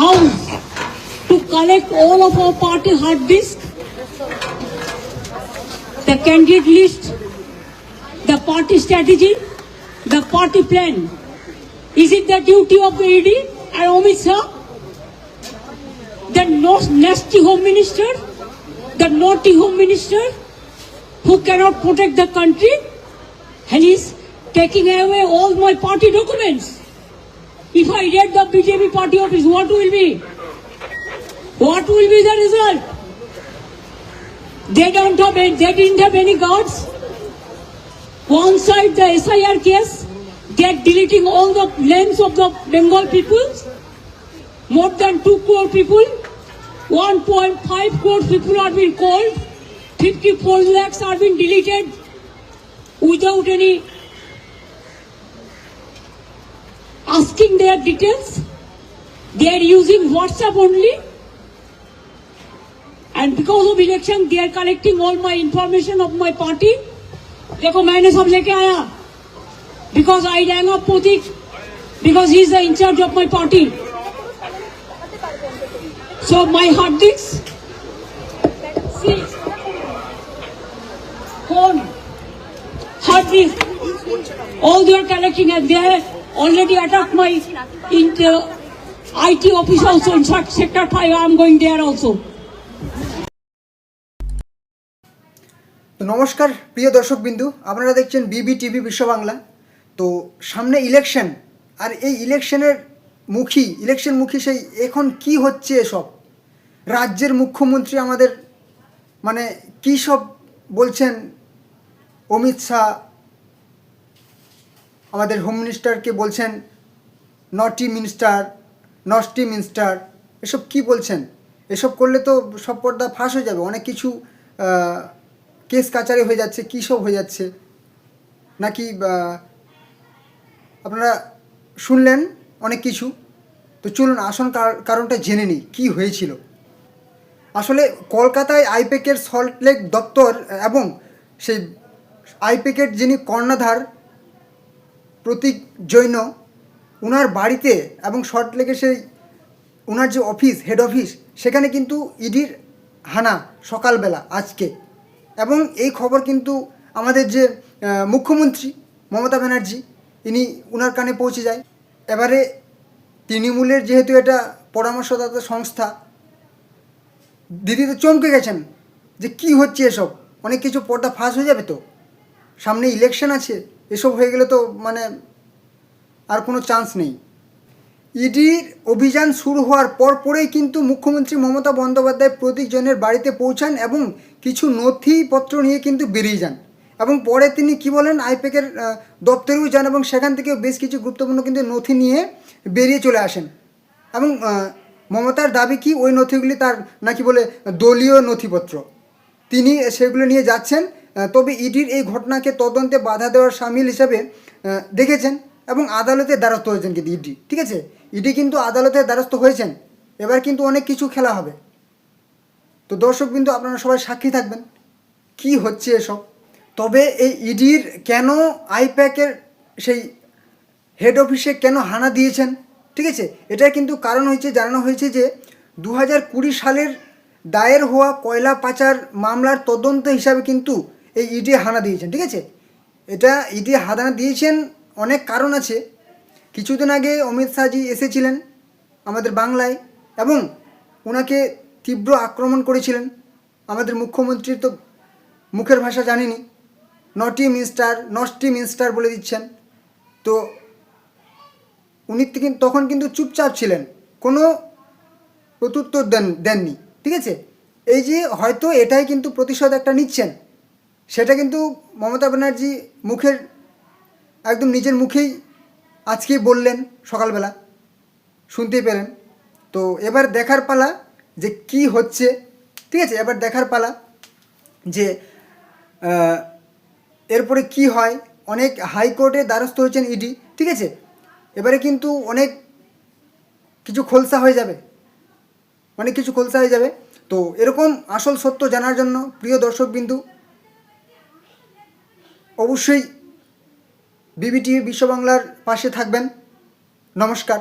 house to collect all of our party hard disk, the candidate list, the party strategy, the party plan. Is it the duty of the ED and Amit Shah? The nasty home minister, the naughty home minister who cannot protect the country and is taking away all my party documents. If I get the BJP party office, what will be? What will be the result? They don't have, any- they didn't have any guards. One side the SIR case, they are deleting all the names of the Bengal people. More than 2 crore people, 1.5 crore people are being called, 54 lakhs are being deleted without any asking their details. They are using WhatsApp only. And because of election, they are collecting all my information of my party. देखो मैंने सब लेके आया because I rang up Pratik because he is the in charge of my party. So my hard disk, see, phone, hard disk, all they already attacked my in the IT office also. In sector 5, I am going there also. নমস্কার প্রিয় দর্শকবিন্দু আপনারা দেখছেন বিবি TV বিশ্ব বাংলা তো সামনে election আর এই ইলেকশনের মুখী ইলেকশন মুখী সেই এখন কি হচ্ছে এসব রাজ্যের মুখ্যমন্ত্রী আমাদের মানে কী সব বলছেন অমিত শাহ আমাদের হোম মিনিস্টারকে বলছেন নটি মিনিস্টার নস্টি মিনিস্টার এসব কি বলছেন? এসব করলে তো সব পর্দা ফাঁস হয়ে যাবে, অনেক কিছু কেস কাচারি হয়ে যাচ্ছে, কী সব হয়ে যাচ্ছে? নাকি আপনারা শুনলেন অনেক কিছু? তো চলুন, আসল কারণটা জেনে নিই, কী হয়েছিল? আসলে কলকাতায় আইপেকের সল্টলেক দপ্তর এবং সেই আইপেকের যিনি কর্ণধার প্রতীক জৈন ওনার বাড়িতে এবং সল্টলেকের সেই ওনার যে অফিস হেড অফিস সেখানে কিন্তু ইডির হানা সকালবেলা, আজকে। এবং এই খবর কিন্তু আমাদের যে মুখ্যমন্ত্রী মমতা ব্যানার্জি, ইনি ওনার কানে পৌঁছে যায়। এবারে তৃণমূলের যেহেতু এটা পরামর্শদাতা সংস্থা, দিদি তো চমকে গেছেন যে কি হচ্ছে এসব? অনেক কিছু পর্দা ফাঁস হয়ে যাবে তো? সামনে ইলেকশন আছে এসব হয়ে গেলে তো মানে আর কোনো চান্স নেই। ইডির অভিযান শুরু হওয়ার পর পরেই কিন্তু মুখ্যমন্ত্রী মমতা বন্দ্যোপাধ্যায় প্রতীক জনের বাড়িতে পৌঁছান এবং কিছু নথিপত্র নিয়ে কিন্তু বেরিয়ে যান। এবং পরে তিনি কি বলেন? আইপ্যাকের আহ, দপ্তরেও যান এবং সেখান থেকেও বেশ কিছু গুরুত্বপূর্ণ কিন্তু নথি নিয়ে বেরিয়ে চলে আসেন। এবং মমতার দাবি কি? ওই নথিগুলি তার নাকি বলে দলীয় নথিপত্র। তিনি সেগুলো নিয়ে যাচ্ছেন। তবে ইডির এই ঘটনাকে তদন্তে বাধা দেওয়ার সামিল হিসাবে দেখেছেন এবং আদালতে দ্বারস্থ হয়েছেন কিন্তু ইডি, ঠিক আছে? ইডি কিন্তু আদালতের দ্বারস্থ হয়েছেন। এবার কিন্তু অনেক কিছু খেলা হবে। তো দর্শক কিন্তু আপনারা সবাই সাক্ষী থাকবেন। কি হচ্ছে এসব? তবে এই ইডির কেন আইপ্যাকের সেই হেড অফিসে কেন হানা দিয়েছেন, ঠিক আছে? এটা কিন্তু কারণ হয়েছে, জানানো হয়েছে যে দু হাজার কুড়ি সালের দায়ের হওয়া কয়লা পাচার মামলার তদন্ত হিসাবে কিন্তু এই ইডি হানা দিয়েছেন, ঠিক আছে? এটা ইডি হানা দিয়েছেন, অনেক কারণ আছে। কিছুদিন আগে অমিত শাহজি এসেছিলেন আমাদের বাংলায় এবং ওনাকে তীব্র আক্রমণ করেছিলেন। আমাদের মুখ্যমন্ত্রীর তো মুখের ভাষা জানিনি। নটি মিনিস্টার নষ্টি মিনিস্টার বলে দিচ্ছেন। তো উনি তখন কিন্তু চুপচাপ ছিলেন, কোনো প্রত্যুত্তর দেন, দেননি, ঠিক আছে? এই যে হয়তো এটাই কিন্তু প্রতিশোধ একটা নিচ্ছেন। সেটা কিন্তু মমতা ব্যানার্জি মুখের, একদম নিজের মুখেই আজকেই বললেন সকালবেলা, শুনতেই পেলেন। তো এবার দেখার পালা যে কি হচ্ছে, ঠিক আছে, এবার দেখার পালা যে এরপরে কি হয়, অনেক হাইকোর্টে দ্বারস্থ হয়েছেন ইডি, ঠিক আছে? এবারে কিন্তু অনেক কিছু খোলসা হয়ে যাবে, অনেক কিছু খোলসা হয়ে যাবে। তো এরকম আসল সত্য জানার জন্য প্রিয় দর্শকবিন্দু অবশ্যই বিবিটি বিশ্ব বাংলার পাশে থাকবেন। নমস্কার।